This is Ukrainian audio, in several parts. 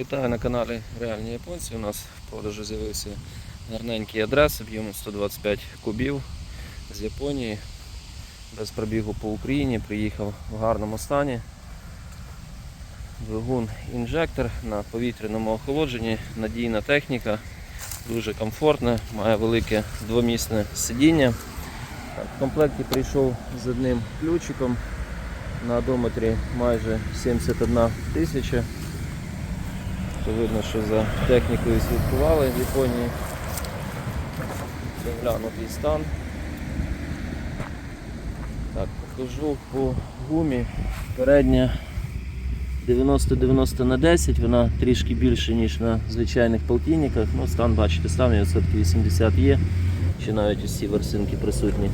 Вітаю на каналі Реальні Японці. У нас в продажу з'явився гарненький адрес об'ємом 125 кубів з Японії. Без пробігу по Україні. Приїхав в гарному стані. Двигун інжектор на повітряному охолодженні, надійна техніка, дуже комфортна, має велике двомісне сидіння. В комплекті прийшов з одним ключиком. На одометрі майже 71 тисяча. То видно, що за технікою слідкували в Японії. Доглянутий стан. Так, покажу по гумі. Передня 90-90 на 10, вона трішки більше, ніж на звичайних полтинниках. Ну, стан бачите самі, відсотки 80 є. Ще навіть усі ворсинки присутні.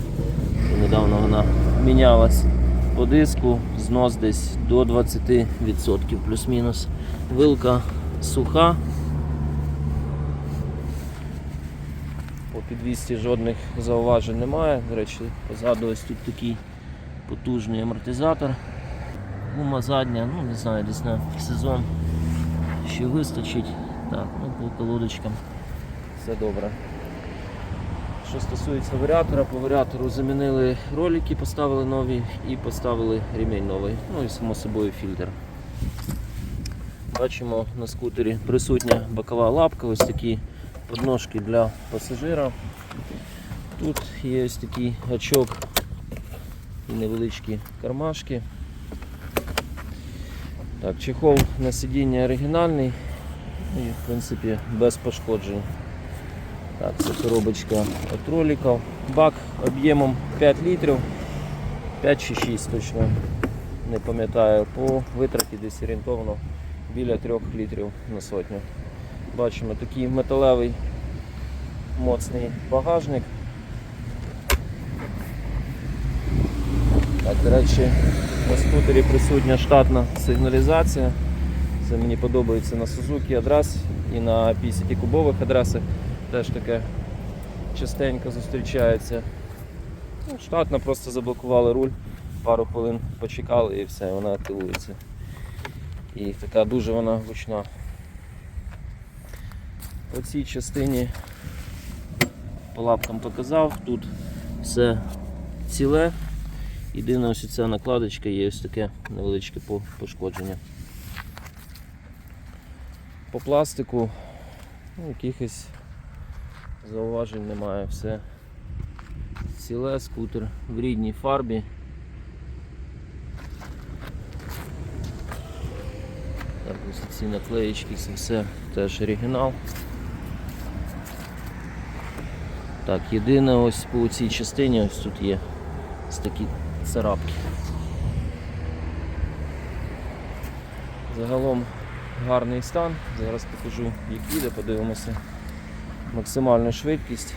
І недавно вона мінялась по диску, знос десь до 20% плюс-мінус. Вилка суха. По підвісті жодних зауважень немає. До речі, позаду ось тут такий потужний амортизатор. Гума задня, ну не знаю, десь на сезон ще вистачить. Так, ну по колодочкам все добре. Що стосується варіатора, по варіатору замінили ролики, поставили нові і поставили ремінь новий. Ну і само собою фільтр. Бачимо на скутері присутня бокова лапка, ось такі подножки для пасажира. Тут є ось такий гачок і невеличкі кармашки. Так, чехол на сидіння оригінальний і в принципі без пошкоджень. Так, це коробочка від роликів. Бак об'ємом 5 літрів, 5 чи 6 точно не пам'ятаю, по витраті десь орієнтовно біля 3 літрів на сотню. Бачимо такий металевий моцний багажник. Так, до речі, на скутері присутня штатна сигналізація. Це мені подобається на Suzuki адрес і на 50 кубових адресах теж таке частенько зустрічається. Ну, штатно просто заблокували руль, пару хвилин почекали і все, вона активується. І така дуже вона гучна. По цій частині по лапкам показав, тут все ціле. Єдина ось ця накладочка є ось таке невеличке пошкодження. По пластику ну, якихось зауважень немає, все ціле, скутер в рідній фарбі. Так, ось ці наклеїчки, це все теж оригінал. Так, єдине ось по цій частині ось тут є ось такі царапки. Загалом гарний стан. Зараз покажу, як їде, подивимося максимальну швидкість.